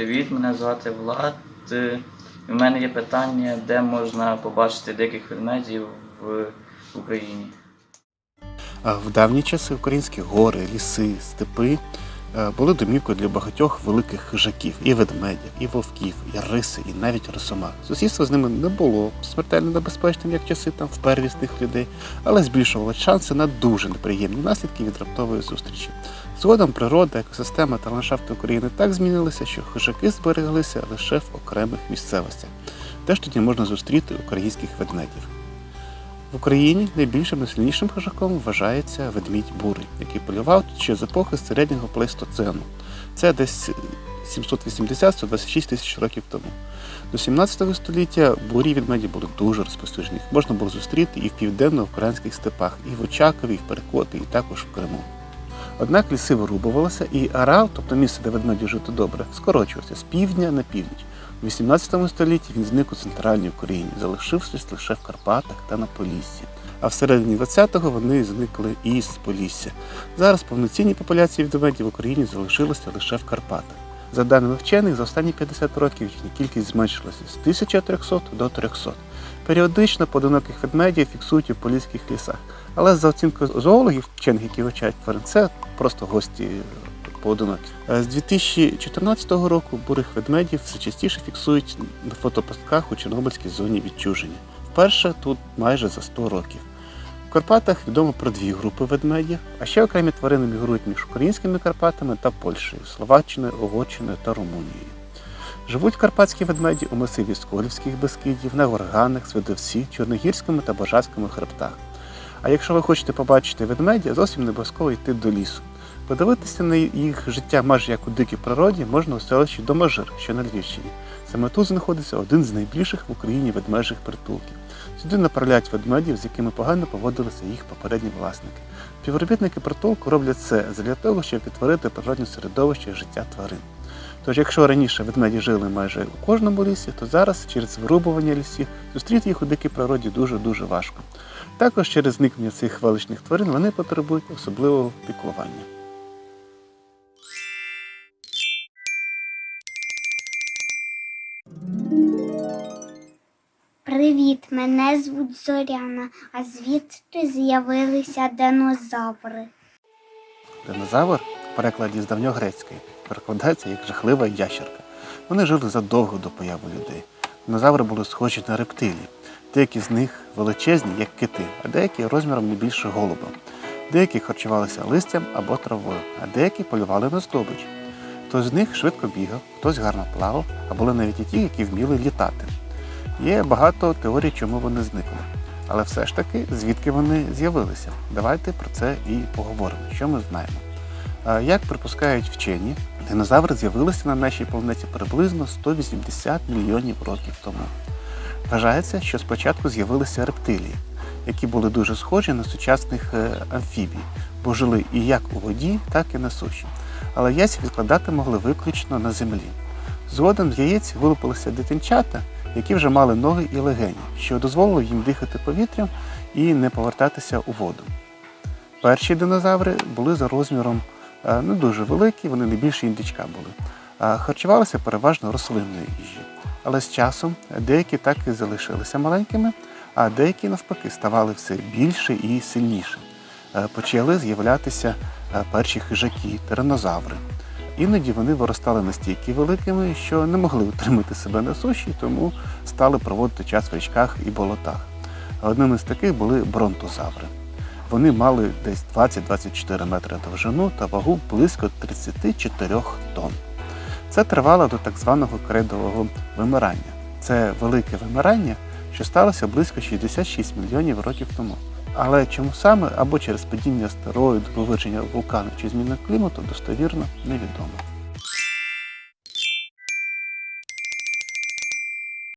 привіт! Мене звати Влад. Е, У мене є питання, де можна побачити диких ведмедів в Україні. В давні часи українські гори, ліси, степи е, були домівкою для багатьох великих хижаків, і ведмедів, і вовків, і риси, і навіть росомах. Сусідство з ними не було смертельно небезпечним, як часи там в первісних людей, але збільшувало шанси на дуже неприємні наслідки від раптової зустрічі. Згодом природа, екосистема та ландшафти України так змінилися, що хижаки збереглися лише в окремих місцевостях. Де ж тоді можна зустріти українських ведмедів? В Україні найбільшим найсильнішим хижаком вважається ведмідь бурий, який полював ще з епохи середнього плейстоцену. Це десь 780-126 тисяч років тому. До 17 століття бурі ведмеді були дуже розповсюджені. Можна було зустріти і в південно-українських степах, і в Очакові, і в Перекопі, і також в Криму. Однак ліси вирубувалися, і ареал, тобто місце, де ведмеді жити добре, скорочувався з півдня на північ. У 18 столітті він зник у центральній Україні, залишившись лише в Карпатах та на Поліссі. А в середині 20-го вони зникли і з Полісся. Зараз повноцінні популяції ведмедів в Україні залишилися лише в Карпатах. За даними вчених, за останні 50 років їхня кількість зменшилася з 1300 до 300. Періодично поодиноких ведмедів фіксують у поліських лісах. Але за оцінкою зоологів, вчених, які вивчають тварин, це просто гості поодинокі. Е, З 2014 року бурих ведмедів все частіше фіксують на фотопостках у Чорнобильській зоні відчуження. Вперше тут майже за 100 років. В Карпатах відомо про дві групи ведмедів, а ще окремі тварини мігрують між українськими Карпатами та Польщею, Словаччиною, Угорщиною та Румунією. Живуть карпатські ведмеді у масиві Сколівських Бескидів, на Горганах, Свидовці, Чорногірському та Бажаському хребтах. А якщо ви хочете побачити ведмедя, зовсім не обов'язково йти до лісу. Подивитися на їх життя майже як у дикій природі можна у селищі Домажир, що на Львівщині. Саме тут знаходиться один з найбільших в Україні ведмежих притулків. Сюди направляють ведмедів, з якими погано поводилися їх попередні власники. Співробітники притулку роблять це для того, щоб відтворити природне середовище життя тварин. Тож, якщо раніше ведмеді жили майже у кожному лісі, то зараз через вирубування лісів зустріти їх у дикій природі дуже-дуже важко. Також через зникнення цих величних тварин вони потребують особливого піклування. Привіт, мене звуть Зоряна, а звідти з'явилися динозаври. Динозавр в перекладі з давньогрецької перекладається як жахлива ящерка. Вони жили задовго до появи людей. Динозаври були схожі на рептилії. Деякі з них величезні, як кити, а деякі розміром не більше голуба. Деякі харчувалися листям або травою, а деякі полювали на здобич. Хтось з них швидко бігав, хтось гарно плавав, а були навіть і ті, які вміли літати. Є багато теорій, чому вони зникли. Але все ж таки, звідки вони з'явилися? Давайте про це і поговоримо, що ми знаємо. Як припускають вчені, динозаври з'явилися на нашій планеті приблизно 180 мільйонів років тому. Вважається, що спочатку з'явилися рептилії, які були дуже схожі на сучасних е, амфібій, бо жили і як у воді, так і на суші. Але яйця відкладати могли виключно на землі. Згодом з яєць вилупилися дитинчата, які вже мали ноги і легені, що дозволило їм дихати повітрям і не повертатися у воду. Перші динозаври були за розміром е, не дуже великі, вони не більше індичка були. Харчувалися переважно рослинною їжею. Але з часом деякі так і залишилися маленькими, а деякі навпаки ставали все більше і сильніше. Е, Почали з'являтися е, перші хижаки, тиранозаври. Іноді вони виростали настільки великими, що не могли утримати себе на суші, тому стали проводити час в річках і болотах. Одним із таких були бронтозаври. Вони мали десь 20-24 метри довжину та вагу близько 34 тонн. Це тривало до так званого кредового вимирання. Це велике вимирання, що сталося близько 66 мільйонів років тому. Але чому саме або через падіння астероїду, виверження вулкану чи зміна клімату достовірно невідомо.